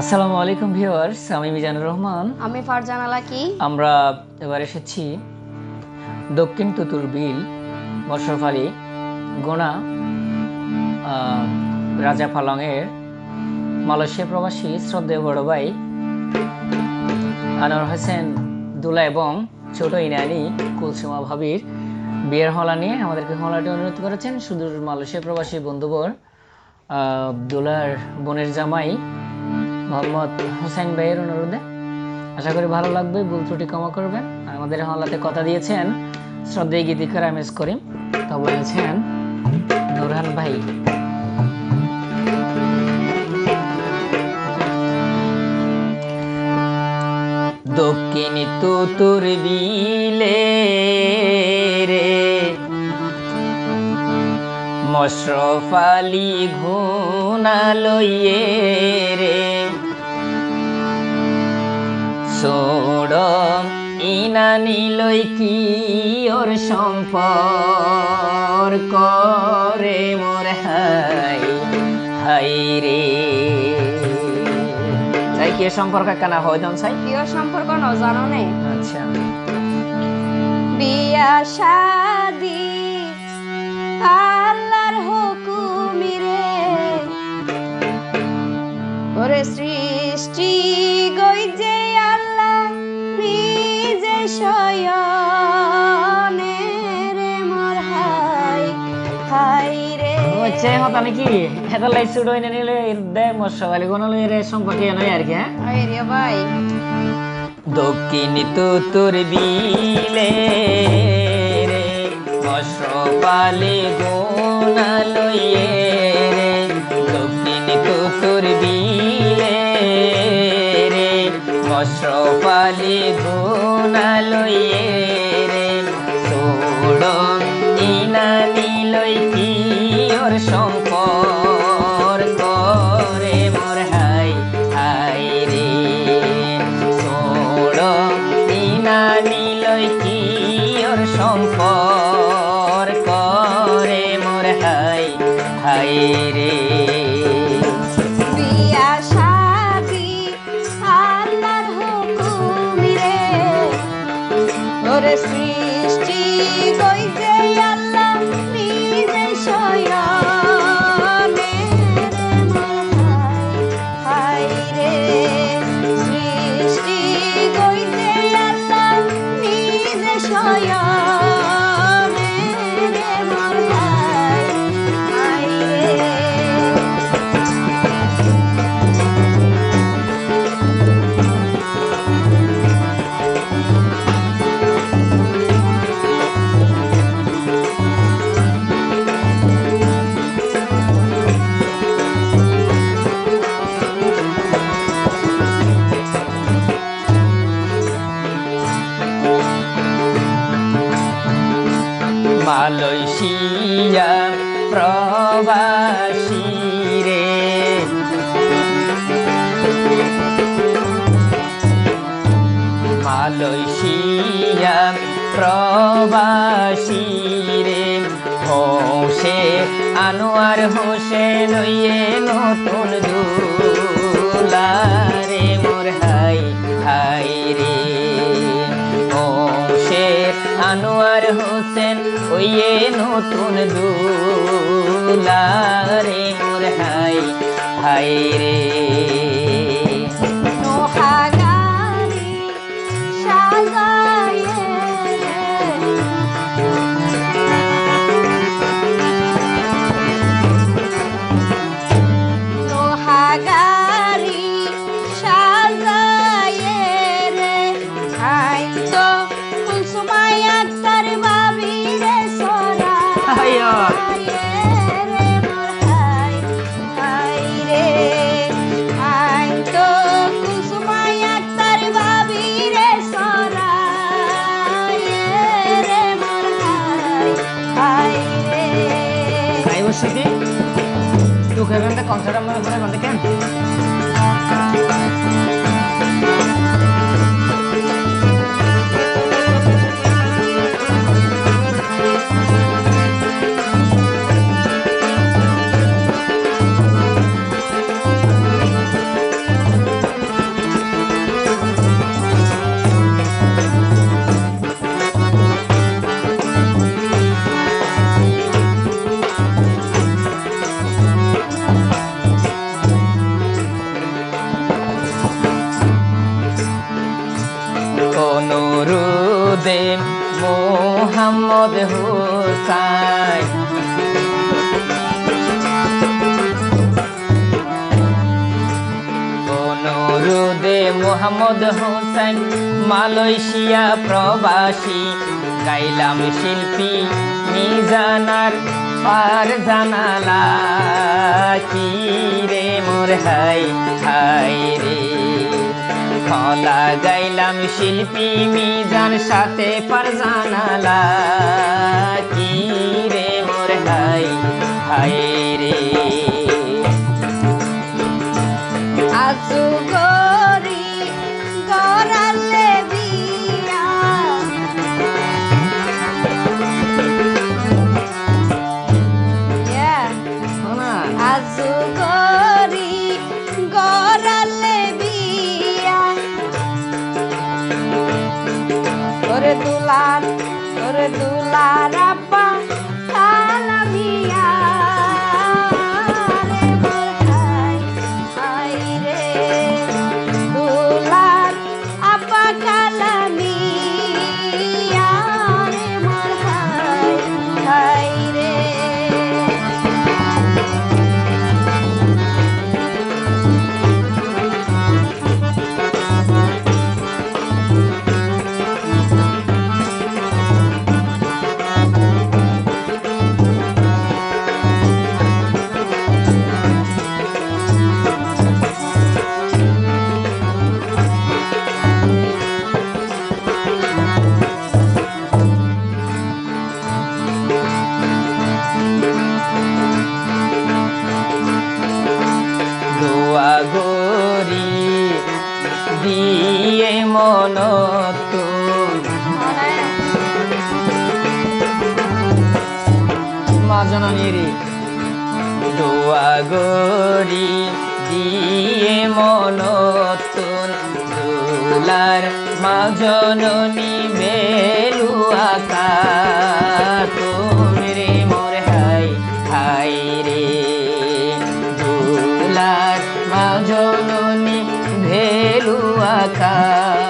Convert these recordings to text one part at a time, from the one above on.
আসসালামু আলাইকুম ভিউয়ার্স আমি মিজানুর রহমান। আমি ফারজানা লাকি আমরা এবার এসেছি দক্ষিণ তুতুর বিল মশরফ আলী গোনা রাজা ফালংয়ের মালয়েশিয়া প্রবাসী শ্রদ্ধেয় বড় ভাই আনোয়ার হোসেন দুলা এবং ছোট ইনানি কুলসুমা ভাবির বিয়ের হলা নিয়ে আমাদেরকে হলাটি অনুরোধ করেছেন। সুদূর মালয়েশিয়া প্রবাসী বন্ধুবর দুলার বোনের জামাই মোহাম্মদ হোসেন ভাইয়ের অনুরোধে। আশা করি ভালো লাগবে, ভুল ত্রুটি ক্ষমা করবেন। আমাদের হলাতে কথা দিয়েছেন শ্রদ্ধেয় গীতিকার এস করিম। তা বলেছেন নুরহান ভাই। দক্ষিণ তুতুর বিলে রে, মশরফ আলী ঘুনা লইয়ে রে। সোড় ইনানি লই কি ওর সম্পর্ক রে মোর হাই হাই রে? তাই কি সম্পর্ক কেনা হয় দন সাই? প্রিয় সম্পর্ক ন জানো নে? আচ্ছা। বিয়া শাদি আল্লাহর হুকুমি রে। ওরে সৃষ্টি হচ্ছে হত আমি কি হেতার লাই সুড়ো এনে নিলে দে মশালি কোন লই রে সম্পর্কে নয় আর কি হ্যাঁ হাই রে ভাই। দক্ষিণ তুতুর বিলে রে মশরপালে গোনা লইয়ে রে দক্ষিণ তুতুর বিলে রে মশরপালে গোনা লইয়ে ওর প্রবাসী রে। হোসে আনোয়ার হোসেন ইয়ে নতুন দুলারে মোর হাই হাই রে। হোসে আনোয়ার হোসেন ওয়ে নতুন দুলারে মোর হাই হাই রে। Consideramos una persona que Mohammad Hossain, Malaysia প্রবাসী। গাইলাম শিল্পী, মিজানার পার জানালা। কি রে মোর হাই হাই রে। কলা গাইলাম শিল্পী, মিজান সাথে পার জানালা। কি রে মোর হাই হাই রে। আজু গরি গরি দিয়ে মন মা গরি দিয়ে মন দুলার মা জননী বেলুয়া কা का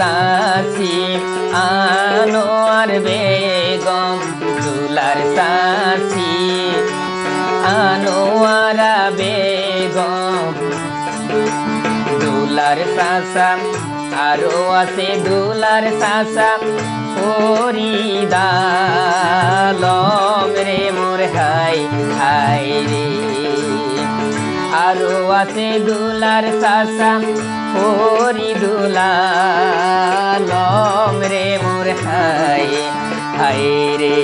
সাসি আনোয়ার বেগম, দুলার সাসি আনোয়ারা বেগম, দুলার সাসা। আরও আছে দুলার সাসা, ফরিদালম রে মোর হাই হাই রে। আরও আছে দুলার সাসা হরি দুলালম রে মোর হাই হাই রে।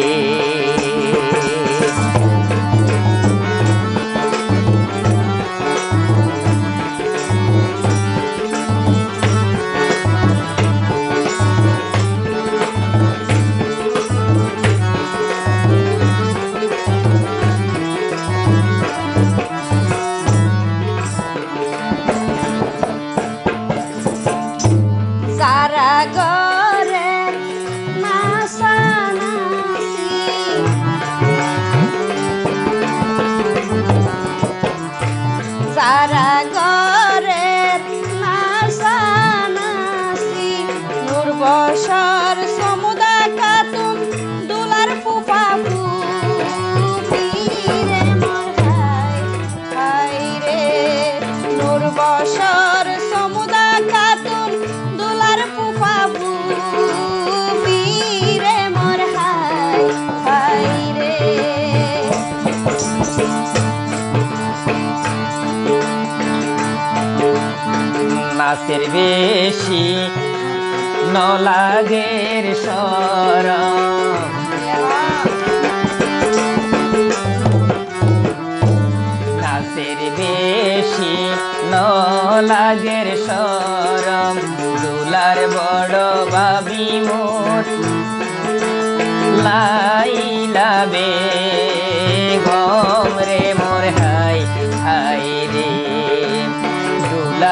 গাছের বেশি নলাগের সর গাছের বেশি নলাগের সরম দুলার বড় বাবি মোর লাইলাবে গম রে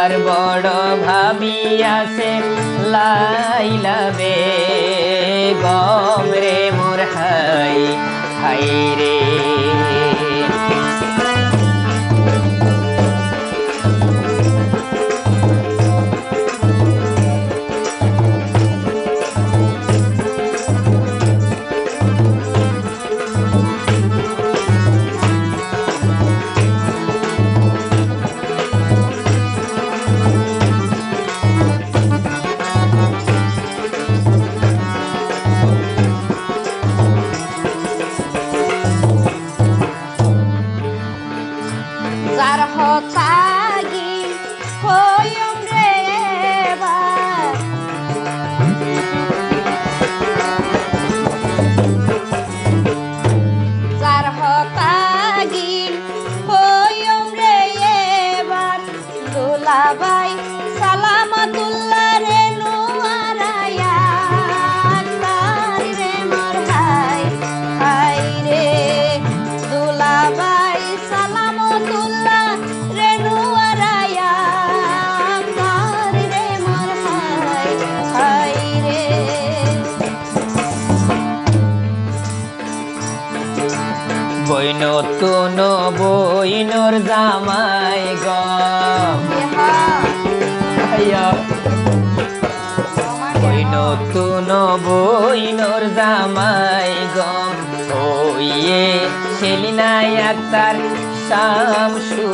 আর বড় ভাবি আছে লাইলাবে গম রে মোর হাই হাই রে জামাই গম। ওয়ে সেলিনা আক্তার শামসুলালম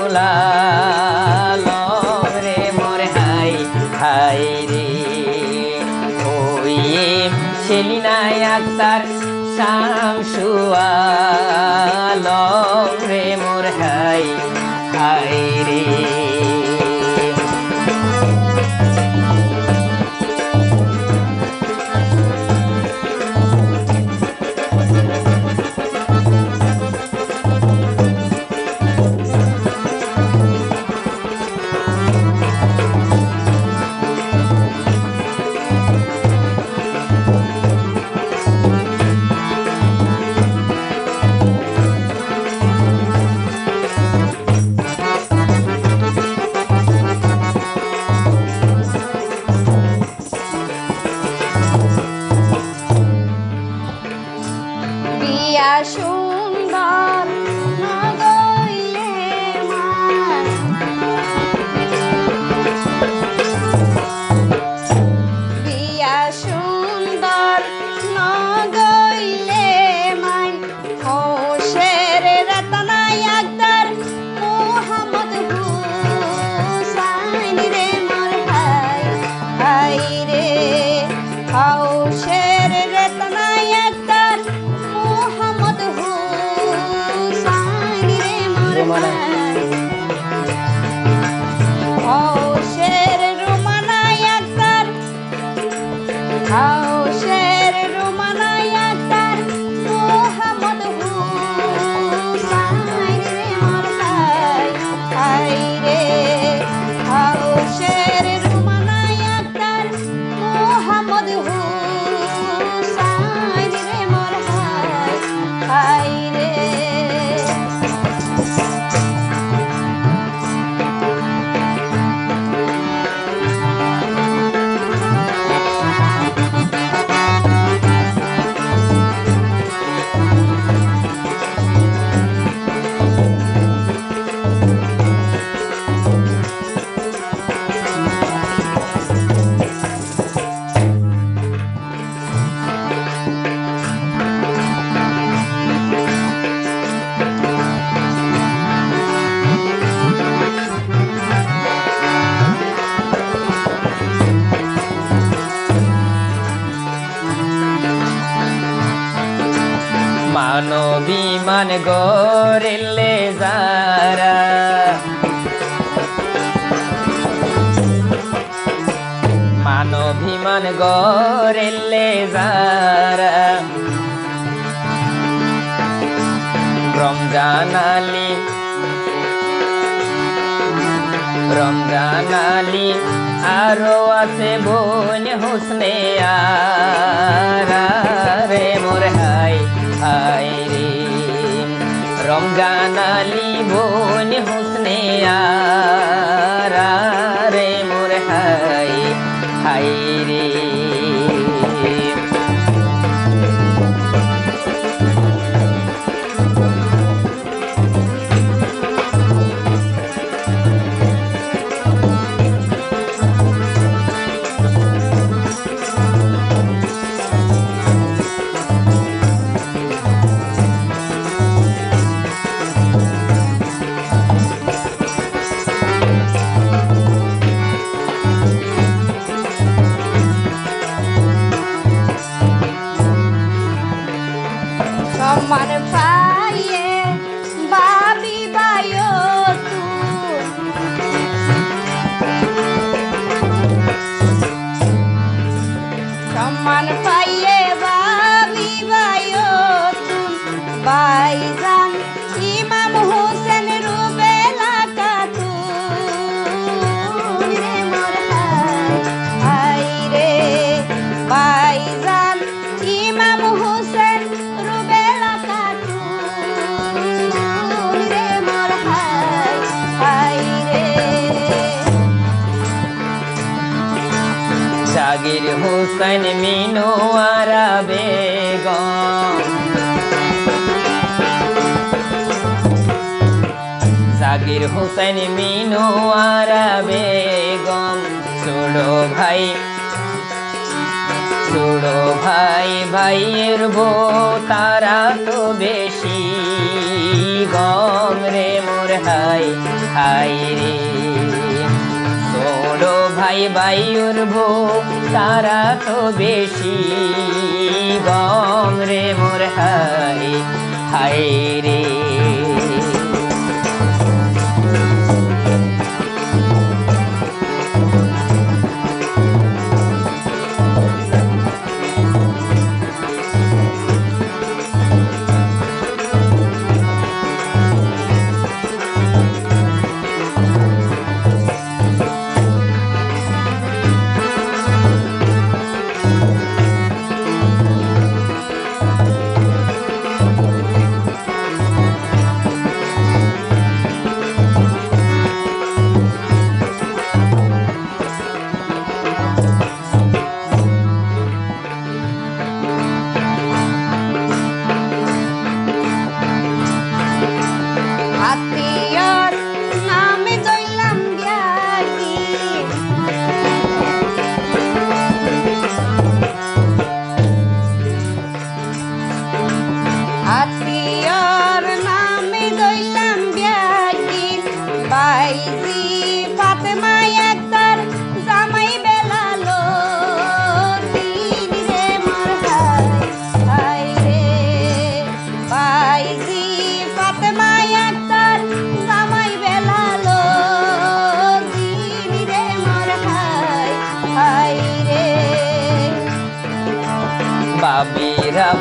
রে মোর হাই হাই রে। ওয়ে সেলিনা আক্তার শামসুয়ালম রে মোর হাই হাই রে। মানভিমান গরিলে যারা রমজান আলী রমজান আলী, আরও আছে বোন হোসনে রে মোর হাই হাই রে। রমজান আলী, বোন হোসনে রে। জাগির হোসেন মিনোয়ারা বেগম। ছোড়ো ভাই ছোড়ো ভাই, ভাইয়ের বো তারা তো বেশি। গম রে মোর হাই হাই রে। ছোড়ো ভাই, ভাইয়ের বো তারা তো বেশি। গম রে মোর হাই হাই রে।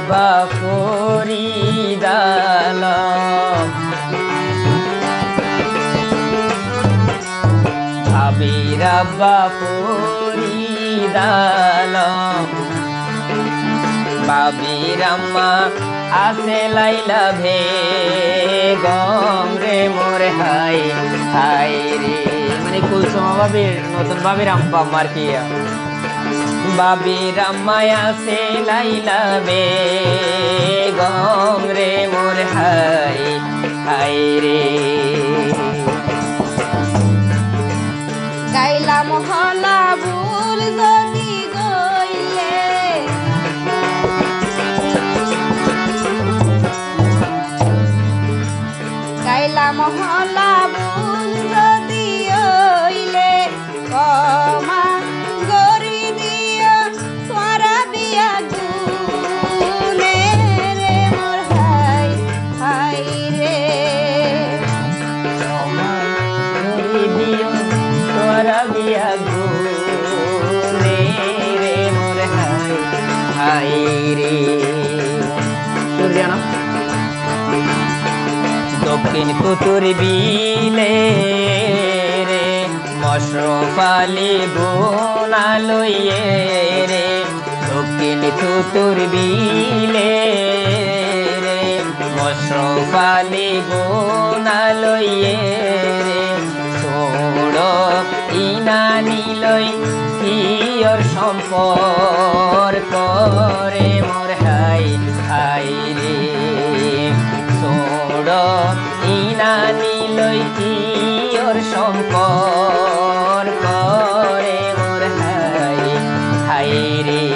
বাবিরা বাফরিদাল ভাবিরা বাফরিদাল বাবিরাম্মা আসে লাইলা ভে গম রে মোর হাই। হাই রে মানে কুলসুমা বাবির, নতুন বাবির আম্পা মার্কিয়া বাবির রামায়া সে লাইলা বে গম রে মোর হাই হাই রে। কুতুর বিলে রে মশরফালি বোনা লইয়ে রে, দক্ষিণ কুতুর বিলে রে মশরফালি বোনা লইয়ে রে। সোড় ইনানি লই কিয়র সম্পর্ক রে মোর হাই হাই রে। সোড় কিনা নিলই ওর সম্পর্ক করে মোর হাই হাই রে